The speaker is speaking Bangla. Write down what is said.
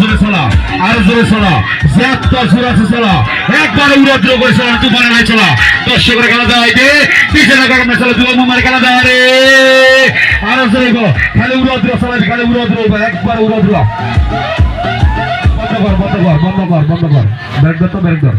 জোরে চলা, আরও জোরে চলা চলো ছিয়াত্তর চুরাশি চলো। একবারে উড়াদ্র করে চলা তুফানে নাই চলো। দর্শকের খেলা দেওয়া হইতে। পিছনে কারণ না চলা দুবার নম্বরে খেলা দেওয়া রে আরও জোরে গো খালি উড়াদ্র চলো খালি উড়াদ্র একবার উড়াদ্র বন্ধ কর বন্ধ কর বন্ধ কর বন্ধ কর। ব্যাট ধর তো ব্যাট ধর।